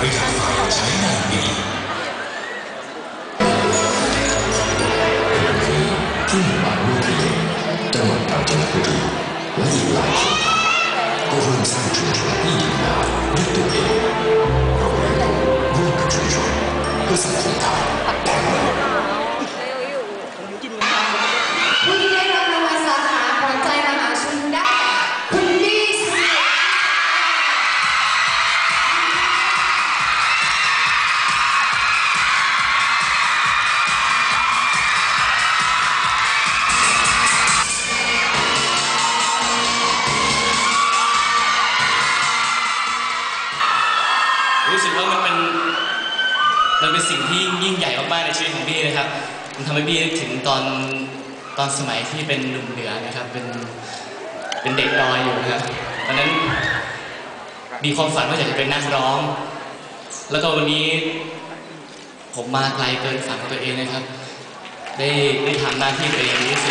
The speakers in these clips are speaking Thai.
非常富有感染力。祝你满屋子烟，但晚上真的不注意，我以为来说，不说你下个春春一定要对对对，我不认同，不可追说，不想哄他。 รู้สึกว่ามันเป็นมันเป็นสิ่งที่ยิ่งใหญ่มากๆในชีวิตของพี่นะครับ มันทำให้พี่นึกถึงตอนตอนสมัยที่เป็นหนุ่มเหนือนะครับ เป็นเป็นเด็กดอยอยู่นะครับตอนนั้นมีความฝันว่าอยากจะเป็นนักร้อง แล้วก็วันนี้ผมมาไกลเกินฝันของตัวเองนะครับ ได้ได้ทำหน้าที่ตัวเองที่สุ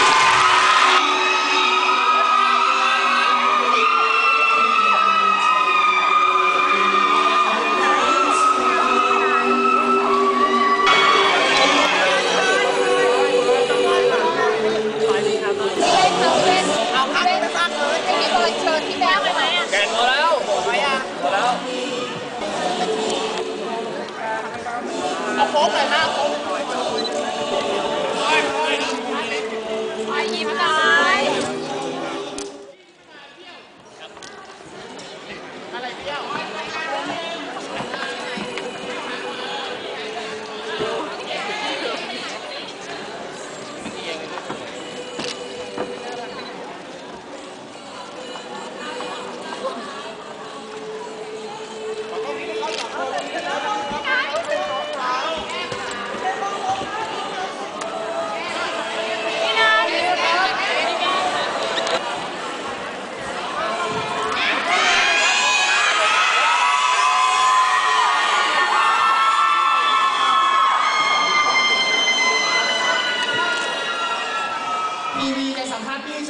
bốn rồi ha Thôi gì mà tay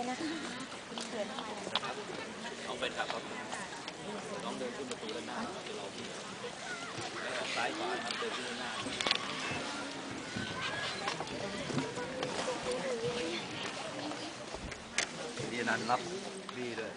ยนะเอาไปครับครับน้องเดินขึ้นประตูด้านหน้าเดี๋ยวเราซ้ายขวาครับเดินขึ้นด้านหน้าพี่นันรับพี่ด้วย